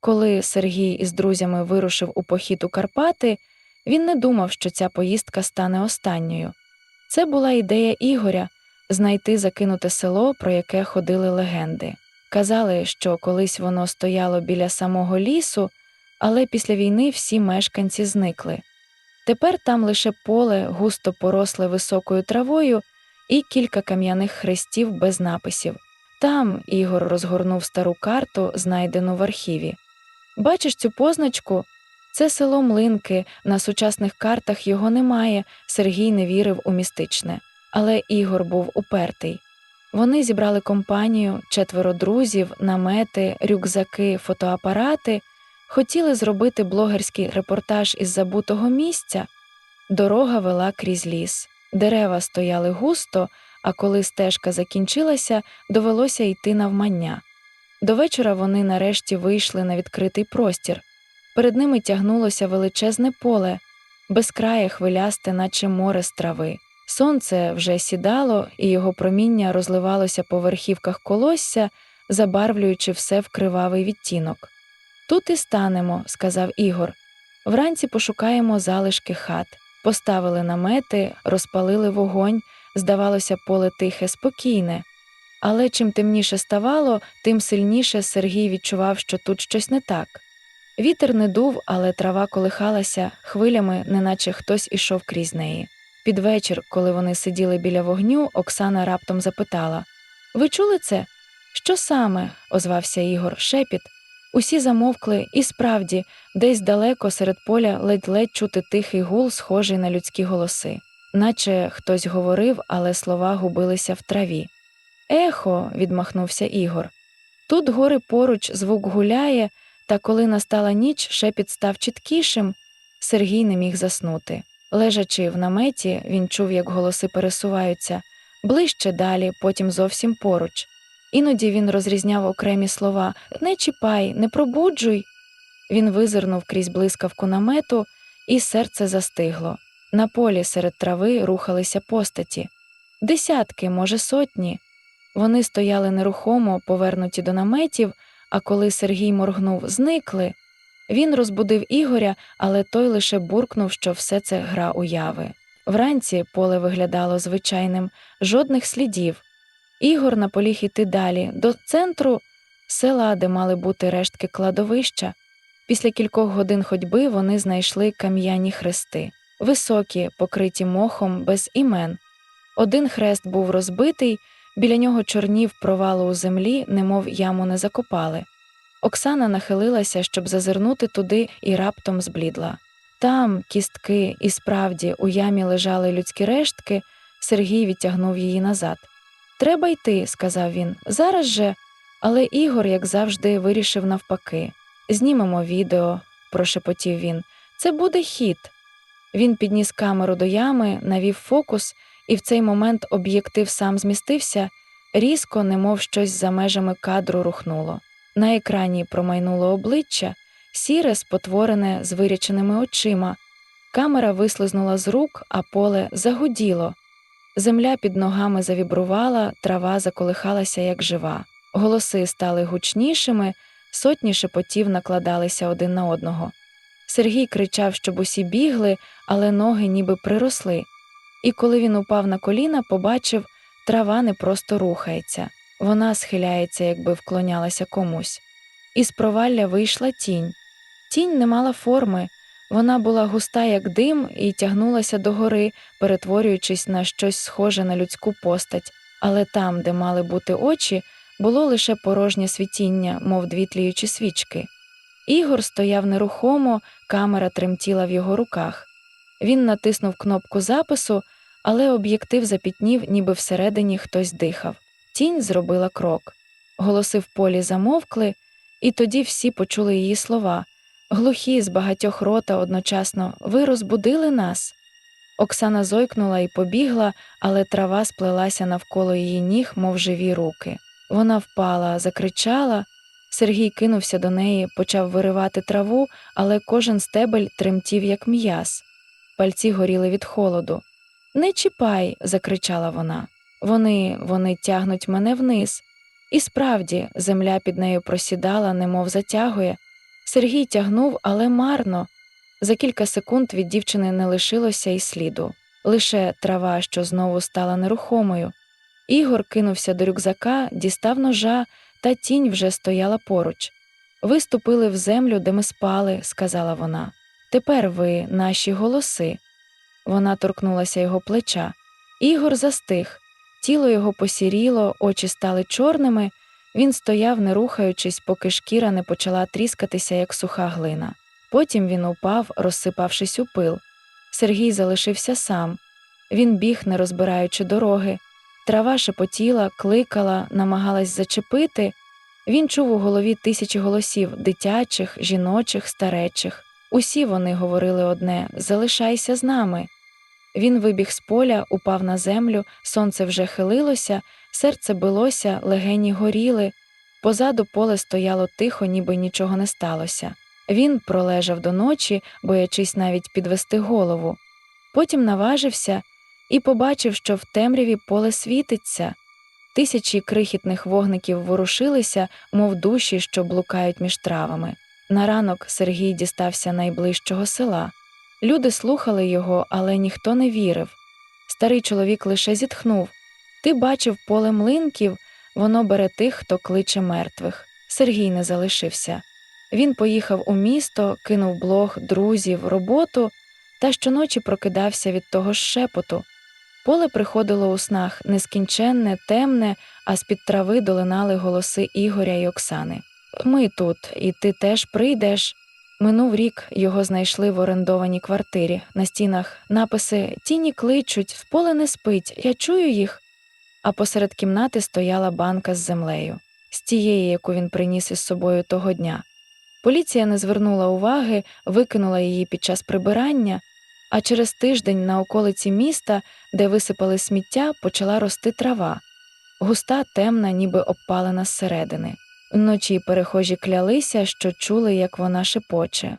Коли Сергій із друзями вирушив у похід у Карпати, він не думав, що ця поїздка стане останньою. Це була ідея Ігоря знайти закинуте село, про яке ходили легенди. Казали, що колись воно стояло біля самого лісу, але після війни всі мешканці зникли. Тепер там лише поле густо поросле високою травою і кілька кам'яних хрестів без написів. Там Ігор розгорнув стару карту, знайдену в архіві. Бачиш цю позначку? Це село Млинки, на сучасних картах його немає, Сергій не вірив у містичне. Але Ігор був упертий. Вони зібрали компанію, четверо друзів, намети, рюкзаки, фотоапарати, хотіли зробити блогерський репортаж із забутого місця. Дорога вела крізь ліс. Дерева стояли густо, а коли стежка закінчилася, довелося йти навмання. До вечора вони нарешті вийшли на відкритий простір. Перед ними тягнулося величезне поле, безкрає хвилясте, наче море з трави. Сонце вже сідало, і його проміння розливалося по верхівках колосся, забарвлюючи все в кривавий відтінок. Тут і станемо, сказав Ігор. Вранці пошукаємо залишки хат. Поставили намети, розпалили вогонь, здавалося, поле тихе, спокійне. Але чим темніше ставало, тим сильніше Сергій відчував, що тут щось не так. Вітер не дув, але трава колихалася хвилями, неначе хтось ішов крізь неї. Під вечір, коли вони сиділи біля вогню, Оксана раптом запитала Ви чули це? Що саме? озвався Ігор, шепіт. Усі замовкли, і справді, десь далеко серед поля ледь-ледь чути тихий гул, схожий на людські голоси, наче хтось говорив, але слова губилися в траві. Ехо, відмахнувся Ігор. Тут гори поруч звук гуляє, та коли настала ніч, шепіт став чіткішим. Сергій не міг заснути. Лежачи в наметі, він чув, як голоси пересуваються ближче далі, потім зовсім поруч. Іноді він розрізняв окремі слова Не чіпай, не пробуджуй. Він визирнув крізь блискавку намету, і серце застигло. На полі серед трави рухалися постаті. Десятки, може, сотні. Вони стояли нерухомо, повернуті до наметів, а коли Сергій моргнув, зникли. Він розбудив Ігоря, але той лише буркнув, що все це гра уяви. Вранці поле виглядало звичайним, жодних слідів. Ігор наполіг іти далі, до центру села, де мали бути рештки кладовища. Після кількох годин ходьби вони знайшли кам'яні хрести, високі, покриті мохом, без імен. Один хрест був розбитий, біля нього чорнів провалу у землі, немов яму не закопали. Оксана нахилилася, щоб зазирнути туди, і раптом зблідла. Там кістки, і справді у ямі лежали людські рештки, Сергій відтягнув її назад. Треба йти, сказав він. Зараз же. Але Ігор, як завжди, вирішив навпаки. Знімемо відео, прошепотів він. Це буде хід. Він підніс камеру до ями, навів фокус, і в цей момент об'єктив сам змістився, різко, немов щось за межами кадру рухнуло. На екрані промайнуло обличчя, сіре, спотворене з виряченими очима. Камера вислизнула з рук, а поле загуділо. Земля під ногами завібрувала, трава заколихалася, як жива. Голоси стали гучнішими, сотні шепотів накладалися один на одного. Сергій кричав, щоб усі бігли, але ноги ніби приросли. І коли він упав на коліна, побачив, трава не просто рухається, вона схиляється, якби вклонялася комусь. Із провалля вийшла тінь. Тінь не мала форми, вона була густа, як дим, і тягнулася догори, перетворюючись на щось схоже на людську постать, але там, де мали бути очі, було лише порожнє світіння, мов дві тліючі свічки. Ігор стояв нерухомо, камера тремтіла в його руках. Він натиснув кнопку запису, але об'єктив запітнів, ніби всередині хтось дихав. Тінь зробила крок. Голоси в полі замовкли, і тоді всі почули її слова. Глухі з багатьох рота одночасно ви розбудили нас. Оксана зойкнула і побігла, але трава сплелася навколо її ніг, мов живі руки. Вона впала, закричала. Сергій кинувся до неї, почав виривати траву, але кожен стебель тремтів, як м'яз. Пальці горіли від холоду. Не чіпай, закричала вона. Вони, вони тягнуть мене вниз. І справді, земля під нею просідала, немов затягує. Сергій тягнув, але марно. За кілька секунд від дівчини не лишилося й сліду, лише трава, що знову стала нерухомою. Ігор кинувся до рюкзака, дістав ножа, та тінь вже стояла поруч. Ви ступили в землю, де ми спали, сказала вона. Тепер ви наші голоси. Вона торкнулася його плеча. Ігор застиг. Тіло його посіріло, очі стали чорними. Він стояв, не рухаючись, поки шкіра не почала тріскатися, як суха глина. Потім він упав, розсипавшись у пил. Сергій залишився сам. Він біг, не розбираючи дороги. Трава шепотіла, кликала, намагалась зачепити. Він чув у голові тисячі голосів дитячих, жіночих, старечих. Усі вони говорили одне залишайся з нами. Він вибіг з поля, упав на землю, сонце вже хилилося, серце билося, легені горіли. Позаду поле стояло тихо, ніби нічого не сталося. Він пролежав до ночі, боячись навіть підвести голову. Потім наважився і побачив, що в темряві поле світиться. Тисячі крихітних вогників ворушилися, мов душі, що блукають між травами. На ранок Сергій дістався найближчого села. Люди слухали його, але ніхто не вірив. Старий чоловік лише зітхнув Ти бачив поле млинків, воно бере тих, хто кличе мертвих. Сергій не залишився. Він поїхав у місто, кинув блог, друзів, роботу та щоночі прокидався від того ж шепоту. Поле приходило у снах нескінченне, темне, а з-під трави долинали голоси Ігоря й Оксани. Ми тут, і ти теж прийдеш. Минув рік його знайшли в орендованій квартирі. На стінах написи Тіні кличуть, в поле не спить, я чую їх. А посеред кімнати стояла банка з землею, з тієї, яку він приніс із собою того дня. Поліція не звернула уваги, викинула її під час прибирання, а через тиждень на околиці міста, де висипали сміття, почала рости трава, густа, темна, ніби обпалена зсередини. Вночі перехожі клялися, що чули, як вона шепоче.